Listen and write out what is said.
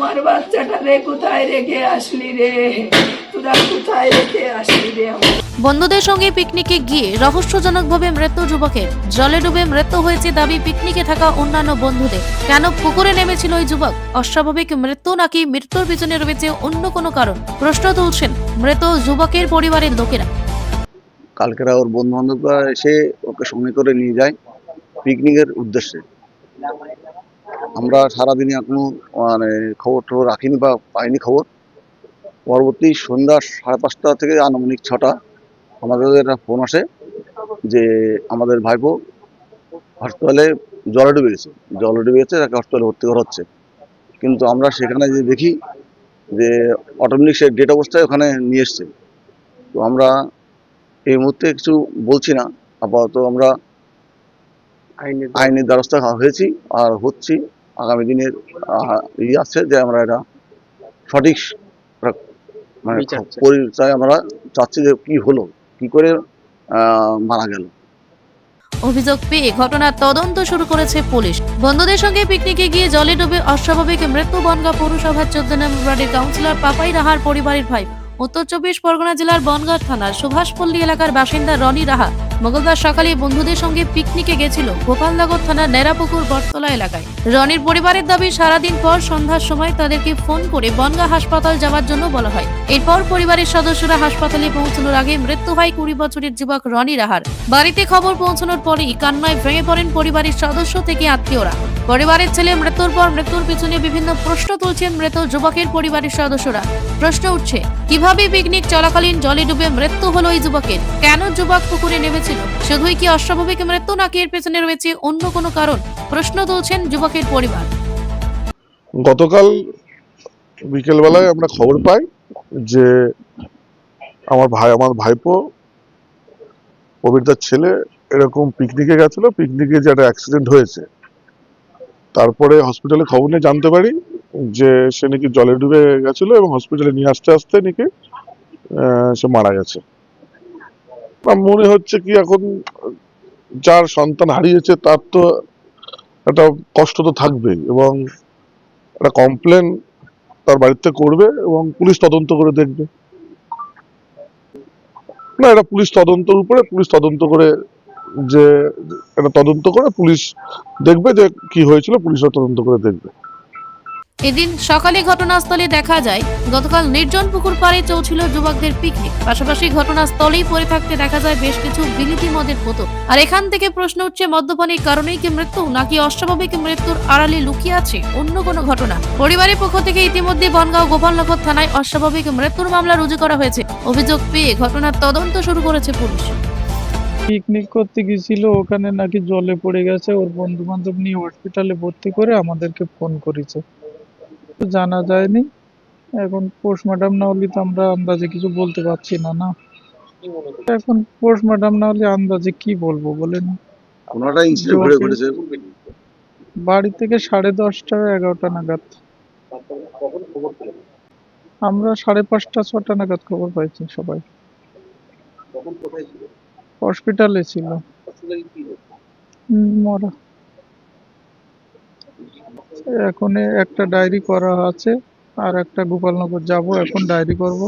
আমার বাচ্চাটা রে কোথায় রেখে আসলি রে? তোরা কোথায় রেখে আসলি রে বন্ধুদের সঙ্গে পিকনিকে গিয়ে রহস্যজনকভাবে মৃত্যু যুবকের জলে ডুবে মৃত্যু হয়েছে দাবি পিকনিকে থাকা অন্যান্য বন্ধুদের। কেন পুকুরে নেমেছিল ওই যুবক? অস্বাভাবিক মৃত্যু নাকি মৃত্যুর পিছনে রয়েছে অন্য কোনো কারণ? প্রশ্ন তুলছেন মৃত যুবকের পরিবারের লোকেরা। কালকেরা ওর বন্ধু বান্ধবরা এসে ওকে সঙ্গে করে নিয়ে যায় পিকনিকের উদ্দেশ্যে। আমরা সারাদিনই এখনও মানে খবর টবর রাখিনি বা পাইনি খবর। পরবর্তী সন্ধ্যা সাড়ে পাঁচটা থেকে আনুমানিক ছটা আমাদের একটা ফোন আসে যে, আমাদের ভাইপো হসপিটালে জলে ডুবে গেছে। জলে ডুবে গেছে, তাকে হসপিটালে ভর্তি করা হচ্ছে। কিন্তু আমরা সেখানে যে দেখি যে, অটোমেটিক সে ডেট অবস্থায় ওখানে নিয়ে এসছে। তো আমরা এই মুহূর্তে কিছু বলছি না। আপাতত আমরা আইনের দ্বারস্থ হয়েছি আর হচ্ছি আগামী দিনের আহ, ই আছে যে আমরা এটা সঠিক মানে পরিচয় আমরা চাচ্ছি যে কি হলো কি করে আহ, মারা গেল। অভিযোগ পেয়ে ঘটনার তদন্ত শুরু করেছে পুলিশ। বন্ধুদের সঙ্গে পিকনিকে গিয়ে জলে ডুবে অস্বাভাবিক মৃত্যু বনগা পৌরসভার চোদ্দ নম্বর ওয়ার্ডের কাউন্সিলর পাপাই রাহার পরিবারের ভাই। উত্তর চব্বিশ পরগনা জেলার বনগাঁ থানার সুভাষপল্লী এলাকার বাসিন্দা রনি রাহা মঙ্গলবার সকালে বন্ধুদের সঙ্গে পিকনিকে গেছিল গোপালনগর থানার নেরাপুকুর বটতলা এলাকায়। রনির পরিবারের দাবি, সারাদিন পর সন্ধ্যার সময় তাদেরকে ফোন করে বনগা হাসপাতাল যাওয়ার জন্য বলা হয়। এরপর পরিবারের সদস্যরা হাসপাতালে পৌঁছানোর আগে মৃত্যু হয় কুড়ি বছরের যুবক রনি রাহার। বাড়িতে খবর পৌঁছানোর পরেই কান্নায় ভেঙে পড়েন পরিবারের সদস্য থেকে আত্মীয়রা। পরিবারের ছেলে মৃত্যুর পর মৃত্যুর পিছনে বিভিন্ন প্রশ্ন তুলছেন মৃত যুবকের পরিবারের সদস্যরা। প্রশ্ন উঠছে, কীভাবে পিকনিক চলাকালীন জলে ডুবে মৃত্যু হলো এই যুবকের? কেন যুবক পুকুরে নেমেছিল শুধুই কি অস্বাভাবিক? মৃত্যু নাকি এর পেছনে রয়েছে অন্য কোনো কারণ? প্রশ্ন তুলছেন যুবকের পরিবার। গতকাল বিকেলবেলায় আমরা খবর পাই যে আমার ভাই, আমার ভাইপো পবিত্রার ছেলে এরকম পিকনিকে গেছিল। পিকনিকে যে একটা অ্যাক্সিডেন্ট হয়েছে। তারপরে হসপিটালে খবর নিয়ে জানতে পারি যে সে নাকি জলে ডুবে গেছিল এবং হসপিটালে নিয়ে আসতে আসতে নাকি সে মারা গেছে। মনে হচ্ছে কি এখন যার সন্তান হারিয়েছে তার তো একটা কষ্ট তো থাকবেই এবং একটা কমপ্লেন তার বাড়িতে করবে এবং পুলিশ তদন্ত করে দেখবে। না এটা পুলিশ তদন্তের উপরে পুলিশ তদন্ত করে যে এটা তদন্ত করে পুলিশ দেখবে যে কি হয়েছিল, পুলিশও তদন্ত করে দেখবে। এদিন সকালে ঘটনাস্থলে দেখা যায়, গতকাল নির্জন পুকুর পাড়ে চলছিল যুবকদের পিকনিক পাশাপাশি ঘটনাস্থলেই পড়ে থাকতে দেখা যায় বেশ কিছু বিলিতি মদের বোতল। আর এখান থেকে প্রশ্ন উঠছে, মদ্যপানের কারণেই কি মৃত্যু, নাকি অস্বাভাবিক মৃত্যুর আড়ালে লুকিয়ে আছে অন্য কোনো ঘটনা? পরিবারের পক্ষ থেকে ইতিমধ্যে বনগাঁও গোপালনগর থানায় অস্বাভাবিক মৃত্যুর মামলা রুজু করা হয়েছে। অভিযোগ পেয়ে ঘটনার তদন্ত শুরু করেছে পুলিশ। পিকনিক করতে গেছিল ওখানে নাকি জলে পড়ে গেছে। ওর বন্ধু বান্ধব নিয়ে হসপিটালে ভর্তি করে আমাদেরকে ফোন করেছে। জানা যায়নি। এখন পোস্টমর্টম না হলে তো আমরা আন্দাজে কিছু বলতে পারছি না না? এখন পোস্টমর্টম না হলে আন্দাজে কি বলব বলেন? কোনোটা ইনসিডেন্ট ঘটে ঘটেছে বাড়ি থেকে সাড়ে দশটা এগারোটা নাগাদ। আমরা সাড়ে পাঁচটা ছটা নাগাদ খবর পাইছি সবাই। হসপিটালে ছিল। মরা। এখন একটা ডায়েরি করা আছে আর একটা গোপালনগর যাব এখন ডায়েরি করব।